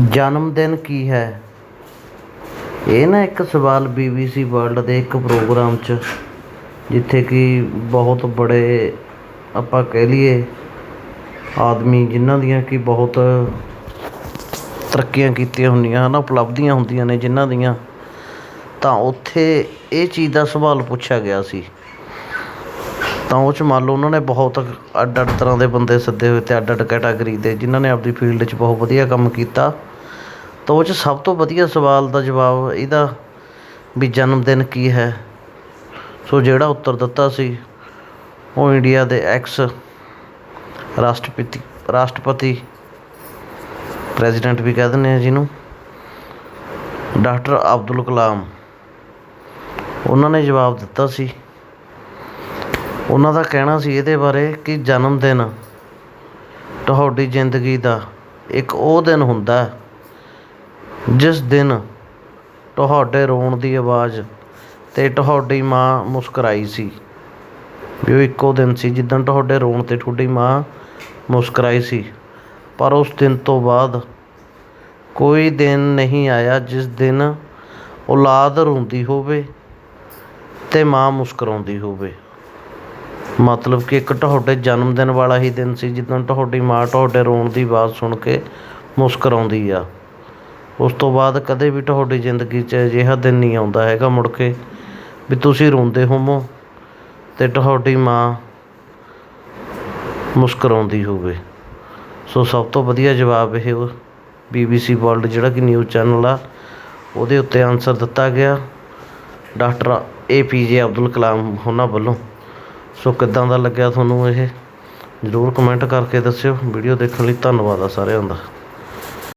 ਜਨਮਦਿਨ ਕੀ ਹੈ? ਇਹ ਨਾ ਇੱਕ ਸਵਾਲ ਬੀਬੀਸੀ ਵਰਲਡ ਦੇ ਇੱਕ ਪ੍ਰੋਗਰਾਮ 'ਚ, ਜਿੱਥੇ ਕਿ ਬਹੁਤ ਬੜੇ ਆਪਾਂ ਕਹਿ ਲਈਏ ਆਦਮੀ ਜਿਨ੍ਹਾਂ ਦੀਆਂ ਕਿ ਬਹੁਤ ਤਰੱਕੀਆਂ ਕੀਤੀਆਂ ਹੁੰਦੀਆਂ ਹਨ, ਉਪਲਬਧੀਆਂ ਹੁੰਦੀਆਂ ਨੇ ਜਿਨ੍ਹਾਂ ਦੀਆਂ, ਤਾਂ ਉੱਥੇ ਇਹ ਚੀਜ਼ ਦਾ ਸਵਾਲ ਪੁੱਛਿਆ ਗਿਆ ਸੀ। ਤਾਂ ਉਹ 'ਚ ਮੰਨ ਲਓ ਉਹਨਾਂ ਨੇ ਬਹੁਤ ਅੱਡ ਅੱਡ ਤਰ੍ਹਾਂ ਦੇ ਬੰਦੇ ਸੱਦੇ ਹੋਏ ਅਤੇ ਅੱਡ ਅੱਡ ਕੈਟਾਗਰੀ ਦੇ, ਜਿਨ੍ਹਾਂ ਨੇ ਆਪਦੀ ਫੀਲਡ 'ਚ ਬਹੁਤ ਵਧੀਆ ਕੰਮ ਕੀਤਾ। ਤਾਂ ਉਹ 'ਚ ਸਭ ਤੋਂ ਵਧੀਆ ਸਵਾਲ ਦਾ ਜਵਾਬ ਇਹਦਾ ਵੀ ਜਨਮ ਦਿਨ ਕੀ ਹੈ? ਸੋ ਜਿਹੜਾ ਉੱਤਰ ਦਿੱਤਾ ਸੀ, ਉਹ ਇੰਡੀਆ ਦੇ ਐਕਸ ਰਾਸ਼ਟਰਪਤੀ ਰਾਸ਼ਟਰਪਤੀ ਪ੍ਰੈਜ਼ੀਡੈਂਟ ਵੀ ਕਹਿ ਦਿੰਦੇ ਆ ਜਿਹਨੂੰ, ਡਾਕਟਰ ਅਬਦੁਲ ਕਲਾਮ। ਉਹਨਾਂ ਨੇ ਜਵਾਬ ਦਿੱਤਾ ਸੀ ਉਹਨਾਂ ਦਾ ਕਹਿਣਾ ਸੀ ਇਹਦੇ ਬਾਰੇ ਕਿ ਜਨਮ ਦਿਨ ਤੁਹਾਡੀ ਜ਼ਿੰਦਗੀ ਦਾ ਇੱਕ ਉਹ ਦਿਨ ਹੁੰਦਾ ਜਿਸ ਦਿਨ ਤੁਹਾਡੇ ਰੋਣ ਦੀ ਆਵਾਜ਼ ਤੇ ਤੁਹਾਡੀ ਮਾਂ ਮੁਸਕਰਾਈ ਸੀ। ਵੀ ਉਹ ਇੱਕੋ ਦਿਨ ਸੀ ਜਿੱਦਣ ਤੁਹਾਡੇ ਰੋਣ ਤੇ ਤੁਹਾਡੀ ਮਾਂ ਮੁਸਕਰਾਈ ਸੀ। ਪਰ ਉਸ ਦਿਨ ਤੋਂ ਬਾਅਦ ਕੋਈ ਦਿਨ ਨਹੀਂ ਆਇਆ ਜਿਸ ਦਿਨ ਔਲਾਦ ਰੋਂਦੀ ਹੋਵੇ ਅਤੇ ਮਾਂ ਮੁਸਕਰਾਉਂਦੀ ਹੋਵੇ। ਮਤਲਬ ਕਿ ਇੱਕ ਤੁਹਾਡੇ ਜਨਮ ਦਿਨ ਵਾਲਾ ਹੀ ਦਿਨ ਸੀ, ਜਿੱਦਣ ਤੁਹਾਡੀ ਮਾਂ ਤੁਹਾਡੇ ਰੋਣ ਦੀ ਆਵਾਜ਼ ਸੁਣ ਕੇ ਮੁਸਕਰਾਉਂਦੀ ਆ। ਉਸ ਤੋਂ ਬਾਅਦ ਕਦੇ ਵੀ ਤੁਹਾਡੀ ਜ਼ਿੰਦਗੀ 'ਚ ਅਜਿਹਾ ਦਿਨ ਨਹੀਂ ਆਉਂਦਾ ਹੈਗਾ ਮੁੜ ਕੇ, ਵੀ ਤੁਸੀਂ ਰੋਂਦੇ ਹੋਵੋ ਅਤੇ ਤੁਹਾਡੀ ਮਾਂ ਮੁਸਕਰਾਉਂਦੀ ਹੋਵੇ। ਸੋ ਸਭ ਤੋਂ ਵਧੀਆ ਜਵਾਬ ਇਹ ਬੀਬੀਸੀ ਵਰਲਡ ਜਿਹੜਾ ਕਿ ਨਿਊਜ਼ ਚੈਨਲ ਆ, ਉਹਦੇ ਉੱਤੇ ਆਨਸਰ ਦਿੱਤਾ ਗਿਆ। ਡਾਕਟਰ ਏ ਪੀ ਜੇ ਅਬਦੁਲ ਕਲਾਮ ਉਹਨਾਂ ਵੱਲੋਂ। ਸੋ ਕਿੱਦਾਂ ਦਾ ਲੱਗਿਆ ਤੁਹਾਨੂੰ ਇਹ? ਜ਼ਰੂਰ ਕਮੈਂਟ ਕਰਕੇ ਦੱਸਿਓ। ਵੀਡੀਓ ਦੇਖਣ ਲਈ ਧੰਨਵਾਦ ਆ ਸਾਰਿਆਂ ਦਾ।